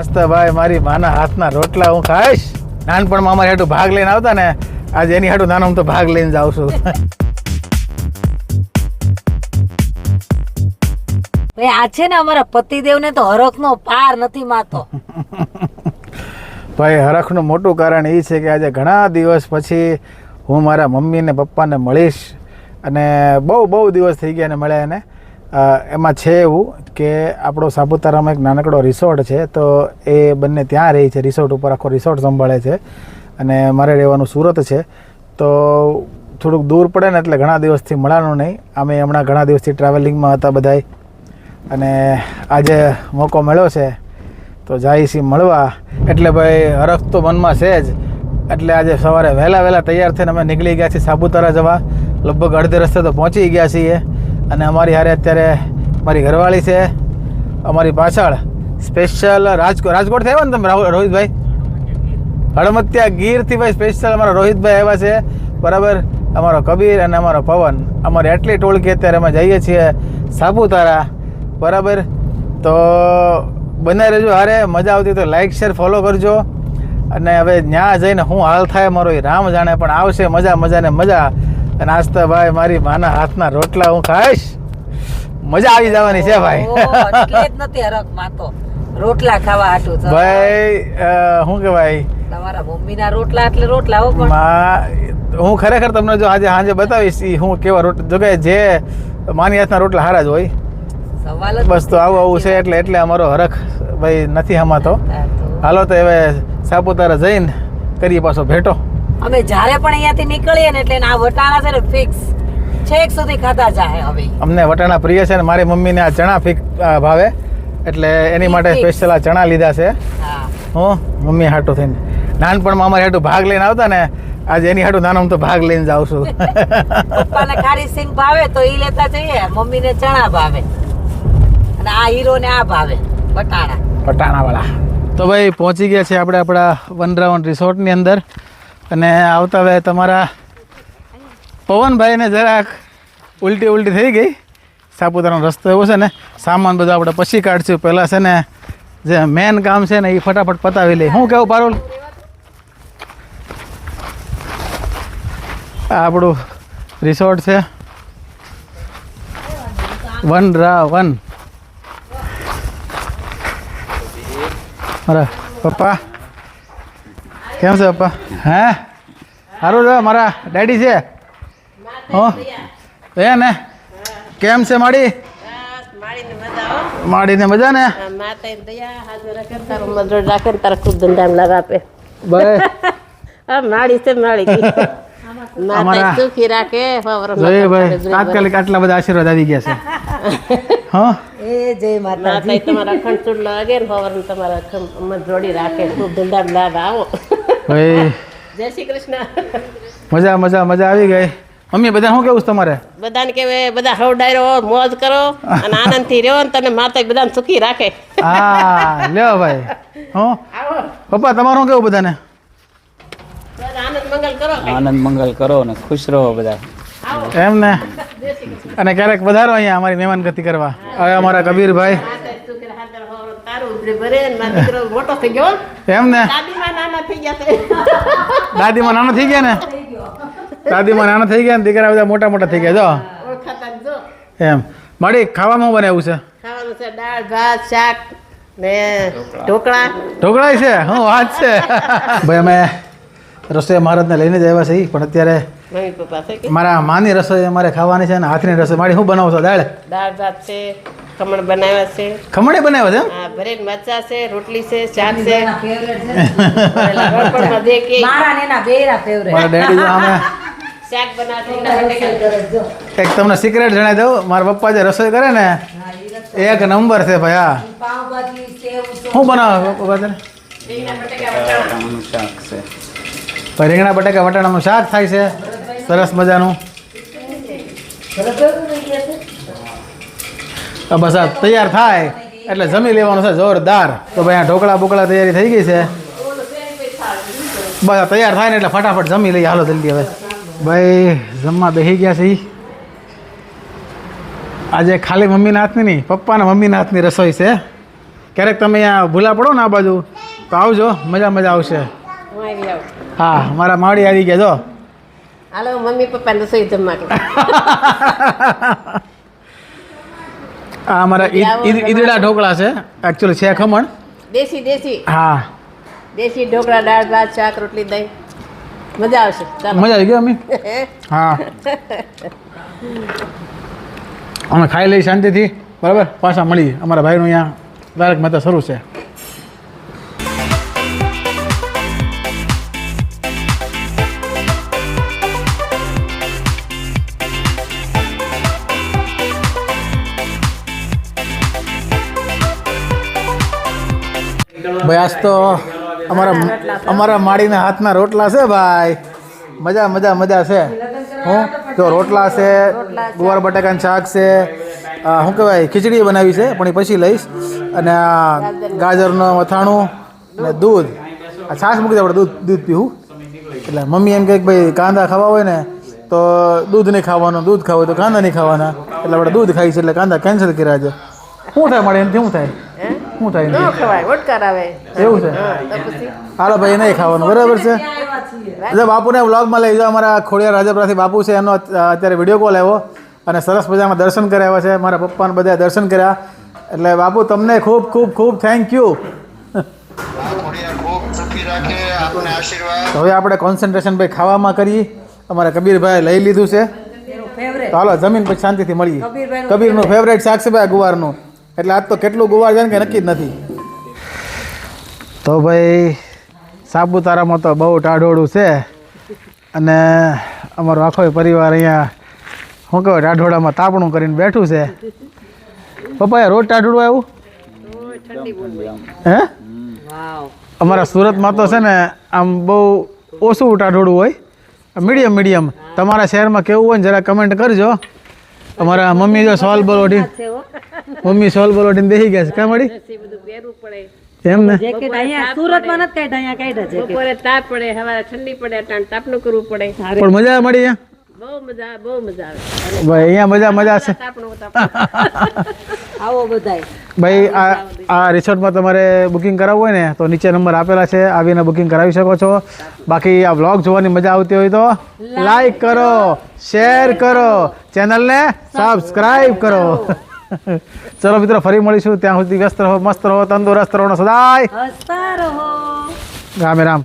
મસ્ત ભાઈ મારી માના હાથના રોટલા હું ખાઈશ. નાનપણમાં અમારે હેઠું ભાગ લઈને આવતા ને આજે એની હેઠું નાનો હું તો ભાગ લઈને જાઉં છું. આ છે ને અમારા પતિદેવને તો હરખનો પાર નથી માતો ભાઈ હરખનું મોટું કારણ એ છે કે આજે ઘણા દિવસ પછી હું મારા મમ્મી ને પપ્પાને મળીશ. અને બહુ બહુ દિવસ થઈ ગયા ને મળ્યા એને. એમાં છે એવું કે આપણો સાપુતારામાં એક નાનકડો રિસોર્ટ છે, તો એ બંને ત્યાં રહે છે, રિસોર્ટ ઉપર આખો રિસોર્ટ સંભાળે છે અને મારે રહેવાનું સુરત છે. તો થોડુંક દૂર પડે ને એટલે ઘણા દિવસથી મળવાનું નહીં. અમે હમણાં ઘણા દિવસથી ટ્રાવેલિંગમાં હતા બધાય. અને આજે મોકો મળ્યો છે, તો જાય મળવા. એટલે ભાઈ, હરખ તો મનમાં છે જ. એટલે આજે સવારે વહેલા વહેલા તૈયાર થઈને અમે નીકળી ગયા છીએ સાપુતારા જવા. લગભગ અડધે રસ્તે તો પહોંચી ગયા છીએ. અને અમારી હારે અત્યારે મારી ઘરવાળી છે. અમારી પાછળ સ્પેશિયલ રાજકોટ રાજકોટ થયા ને તમે રોહિતભાઈ? હળમત્યા ગીરથી ભાઈ સ્પેશિયલ અમારા રોહિતભાઈ આવ્યા છે. બરાબર? અમારો કબીર અને અમારો પવન. અમારી એટલી ટોળકી અત્યારે અમે જઈએ છીએ સાપુતારા. બરાબર? તો બને રહેજો હારે. મજા આવતી તો લાઇક શેર ફોલો કરજો. અને હવે ત્યાં જઈને હું હાલ થાય, મારો એ રામ જાણે, પણ આવશે મજા મજા ને મજા. અને આજ તો ભાઈ મારી માના હાથના રોટલા હું ખાઈશ. મજા આવી જવાની છે ભાઈ. નથી હરક માતો રોટલા ખાવા હાટું ભાઈ શું કહેવાય? તમારા મમ્મીના રોટલા એટલે રોટલા હો પણ. હું ખરેખર તમને જો આજે સાંજે બતાવીશ હું કેવા રોટલા જો કે જે માની હાથના રોટલા હારા જ હોય. બસ તો આવું આવું છે એટલે એટલે અમારો હરખ ભાઈ નથી હમાતો. હાલો તો હવે સાપુતારા જઈને કરીએ પાછો ભેટો. અમે જ્યારે પણ અહીંયાથી નીકળીએ ને એટલે આ વટાણા છે ને ફિક્સ છેક સુધી ખાતા જાય હવે. અમને વટાણા પ્રિય છે ને મારી મમ્મીને આ ચણા ફિક ભાવે. એટલે એની માટે. સ્પેશિયલ આ ચણા લીધા છે. હા. હું મમ્મી હાટું થઈને. નાનપણમાં અમારે હાટું ભાગ લઈને આવતા ને આજે એની હાટું નાનો તો ભાગ લઈને જાઉં છું. પપ્પાને ખારી સિંગ ભાવે તો એ લેતા જઈએ મમ્મીને ચણા ભાવે. અને આ હીરો ને આ ભાવે વટાણા. પટાણાવાળા તો ભાઈ પહોંચી ગયા છે આપણે આપણા વનરાવન રિસોર્ટની અંદર. અને આવતા હવે તમારા પવનભાઈને જરાક ઉલટી ઉલટી થઈ ગઈ. સાપુતારાનો રસ્તો એવો છે ને, સામાન બધો આપણે પછી કાઢશું. પહેલાં છે ને, જે મેન કામ છે ને, એ ફટાફટ પતાવી લઈ શું કેવું, પારોલ? આપણું રિસોર્ટ છે. વન રા વન મારા પપ્પા કેમ છે પપ્પા? હે? સારું છે? મારા ડેડી છે? હો? એ ને? કેમ છે માડી? માડીને મજા ને? તાત્કાલિક આટલા બધા આશીર્વાદ આવી ગયા છે. હા? એ જય માતા માતા તમારા ખંડ ચૂડ લાગે ને તમારા જોડી રાખે. ખૂબ ધંધા લાભ આવો. ભાઈ. જય શ્રી કૃષ્ણ. મજા મજા મજા આવી ગઈ. મમ્મી બધા શું કેવું છે તમારે? બધાને કે બધા હવડાયરો મોજ કરો અને આનંદથી રહ્યો ને તને માતા બધાને સુખી રાખે. હા લ્યો ભાઈ. હું? પપ્પા તમારું કેવું બધાને? આનંદ મંગલ કરો આનંદ મંગલ કરો ને ખુશ રહો બધા. એમ ને? અને ક્યારેક વધારો અહીંયા અમારી મહેમાન ગતિ કરવા. હવે અમારા કબીરભાઈ. ફવર તારું ઉભરે ભરે ને મારો દીકરો મોટો થઈ ગયો એમ ને? દાદીમાં નાના થઈ ગયા છે. દાદીમાં નાના થઈ ગયા ને? દાદીમાં નાના થઈ ગયા ને દીકરા બધા મોટા મોટા થઈ ગયા જો. ઓળખાતા જો. એમ. માડી ખાવામાં બનાવ્યું છે? ખાવાનું છે દાળ ભાત શાક ને ઢોકળા. છે? હું વાત છે. ભાઈ અમે રસોઈ મહારાજને લઈને જ આવ્યા છીએ પણ અત્યારે છે મારા માની રસોઈ અમારે ખાવાની છે ને હાથની રસોઈ. મારી શું બનાવશો છો? દાળ? દાળ ભાત છે. ખમણ બનાવ્યા છે. ખમણે બનાવ્યા છે આ ભરેલ મરચા છે રોટલી છે શાક છે. ફેવરેટ છે. કે. મારા ને બેરા ફેવરેટ. મારા ડેડી જો અમે શાક બનાવતી એક તમને સિક્રેટ જણાવી દઉં. મારા પપ્પા જે રસોઈ કરે ને એક નંબર છે ભાઈ હા. શું બનાવો પપ્પા ભાઈ રીંગણા બટાકા વટાણાનું શાક થાય છે. સરસ મજાનું. બસ આ તૈયાર થાય. એટલે જમી લેવાનું છે જોરદાર. તો ભાઈ આ ઢોકળા બોકળા તૈયારી થઈ ગઈ છે. બસ તૈયાર થાય ને એટલે ફટાફટ જમી લઈએ. હાલો જલ્દી હવે. ભાઈ જમવા બેસી ગયા છે આજે ખાલી મમ્મીના હાથની નહીં પપ્પાના મમ્મીના હાથની રસોઈ છે. ક્યારેક તમે અહીંયા ભૂલા પડો ને આ બાજુ તો આવજો મજા મજા આવશે. હું મારા માવડી આવી ગયા જો. હાલો મમ્મી પપ્પા રસોઈ જમવા આ અમારા ઈદ- ઈદ- ઈદડા ઢોકળા છે. એકચ્યુઅલી છે ખમણ. દેશી દેશી. હા. દેશી ઢોકળા દાળ ભાત શાક રોટલી દહીં. મજા આવશે. મજા આવી ગઈ અમે હા. અમે ખાઈ લઈ શાંતિથી. બરાબર? પાછા મળી અમારા ભાઈનું અહીંયા તારક મહેતા શરૂ છે. ભાઈ, આજ તો અમારા અમારા માળીના હાથના રોટલા છે ભાઈ. મજા મજા મજા છે. હું? તો રોટલા છે, ગુવાર બટાકાનું શાક છે. શું કહેવાય, ખીચડી બનાવી છે, પણ એ પછી લઈશ. અને ગાજરનું અથાણું ને દૂધ. આ છાશ મૂકી દે આપણે દૂધ દૂધ પીવું. એટલે મમ્મી એમ કહે કે ભાઈ, કાંદા ખાવા હોય ને, તો દૂધ નહીં ખાવાનું, દૂધ ખાવું તો કાંદા નહીં ખાવાના. એટલે આપણે દૂધ ખાઈ છે, એટલે કાંદા કેન્સલ કર્યા છે. શું થાય મળે એનાથી, શું થાય? શું થાય ન ખવાય વટકાર આવે એવું છે? હાલો ભાઈ નહીં ખાવાનું બરાબર છે? એટલે બાપુને વ્લોગમાં લઈ જાઓ અમારા ખોડિયાર રાજપરાથી બાપુ છે એનો અત્યારે વીડિયો કોલ આવ્યો અને સરસ મજામાં દર્શન કર્યા છે. મારા પપ્પાને બધા દર્શન કર્યા. એટલે બાપુ તમને ખૂબ ખૂબ ખૂબ થેન્ક યુ હવે આપણે કોન્સન્ટ્રેશન ભાઈ ખાવામાં કરીએ. અમારા કબીરભાઈ લઈ લીધું છે. તો હાલો જમીન પછી શાંતિથી મળીએ. કબીરનું ફેવરેટ શાક છે ભાઈ ગુવારનું. એટલે આજ તો કેટલું ગુવાર છે ને કે નક્કી જ નથી. તો ભાઈ, સાપુતારામાં તો બહુ ટાઢોળું છે. અને અમારો આખો પરિવાર અહીંયા શું કહેવાય ટાઢોળામાં તાપણું કરીને બેઠું છે. પપ્પા રોજ ટાઢોળું આવ્યું હે? અમારા સુરતમાં તો છે ને, આમ બહુ ઓછું ટાઢોળું હોય. Medium medium. તમારા શહેરમાં કેવું હોય ને, જરા કમેન્ટ કરજો. અમારા મમ્મી જો સોલ બોલ મમ્મી સોલ બોલો ટીમ દેખી ગયા છે. કાં મળી બધું પહેરવું પડે. એમ ને? જેકેટ અહીંયા સુરતમાં નથી કાઢ અહીંયા કાઢ છે બપોરે તાપ પડે હવારે ઠંડી પડે અટાણ તાપણું કરવું પડે. પણ મજા મળી અહીંયા? બહુ મજા બહુ મજા આવે. ભાઈ અહીંયા મજા મજા છે આવો બધાય. ભાઈ આ આ રિસોર્ટમાં તમારે બુકિંગ કરાવવું હોય ને તો નીચે નંબર આપેલા છે આવીને બુકિંગ કરાવી શકો છો. બાકી આ વ્લોગ જોવાની મજા આવતી હોય તો લાઈક કરો શેર કરો ચેનલને સબસ્ક્રાઈબ કરો. ચલો મિત્રો ફરી મળીશું. ત્યાં સુધી વ્યસ્ત રહો મસ્ત રહો તંદુરસ્ત રહો સદાય હસતા રહો. રામે રામ.